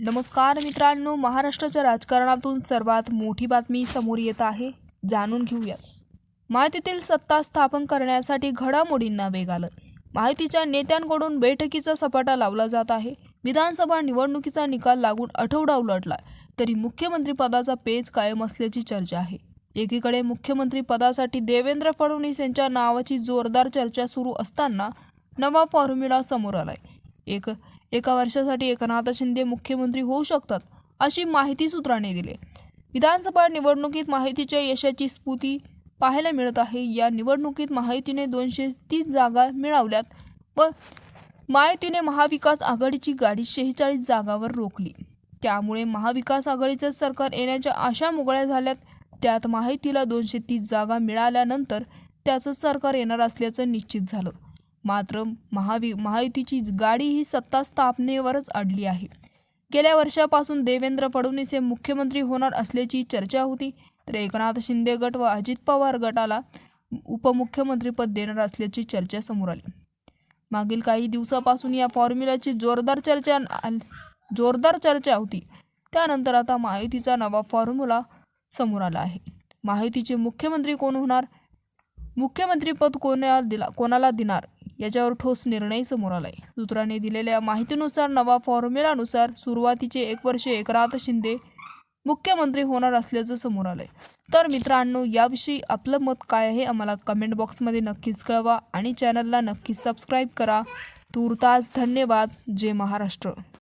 नमस्कार मित्रांनो महाराष्ट्राच्या राजकारणातून सर्वात मोठी बातमी समोर येत आहे. जाणून घेऊयात. माहितीतील सत्ता स्थापन करण्यासाठी घडामोडींना वेग आलं. माहितीच्या नेत्यांकडून बैठकीचा सपाटा लावला जात आहे. विधानसभा निवडणुकीचा निकाल लागून आठवडा उलटला तरी मुख्यमंत्रीपदाचा पेज पेच कायम असल्याची चर्चा आहे. एकीकडे मुख्यमंत्रीपदासाठी देवेंद्र फडणवीस यांच्या नावाची जोरदार चर्चा सुरू असताना नवा फॉर्म्युला समोर आलाय. एक एका वर्षासाठी एकनाथ शिंदे मुख्यमंत्री होऊ शकतात अशी माहिती सूत्रांनी दिली. विधानसभा निवडणुकीत माहितीच्या यशाची स्फूर्ती पाहायला मिळत आहे. या निवडणुकीत माहितीने दोनशे तीस जागा मिळवल्यात व माहितीने महाविकास आघाडीची गाडी शेहेचाळीस जागावर रोखली. त्यामुळे महाविकास आघाडीचं सरकार येण्याच्या आशा मोगळ्या झाल्यात. त्यात माहितीला दोनशे तीस जागा मिळाल्यानंतर त्याचं सरकार येणार असल्याचं निश्चित झालं. मात्र महावि महायुतीची गाडी ही सत्ता स्थापनेवरच अडली आहे. गेल्या वर्षापासून देवेंद्र फडणवीस हे मुख्यमंत्री होणार असल्याची चर्चा होती तर एकनाथ शिंदे गट व अजित पवार गटाला उपमुख्यमंत्रीपद देणार असल्याची चर्चा समोर आली. मागील काही दिवसापासून या फॉर्म्युलाची जोरदार चर्चा आल- जोरदार चर्चा होती. त्यानंतर आता माहितीचा नवा फॉर्म्युला समोर आला आहे. माहितीचे मुख्यमंत्री कोण होणार? मुख्यमंत्रीपद कोणाला दिला कोणाला देणार? याच्यावर ठोस निर्णय समोर आलाय. सूत्रांनी दिलेल्या माहितीनुसार नवा फॉर्म्युलानुसार सुरुवातीचे एक वर्ष एकनाथ शिंदे मुख्यमंत्री होणार असल्याचं समोर आलंय. तर मित्रांनो याविषयी आपलं मत काय आहे आम्हाला कमेंट बॉक्समध्ये नक्कीच कळवा आणि चॅनलला नक्कीच सबस्क्राईब करा. तूर्तास धन्यवाद. जय महाराष्ट्र.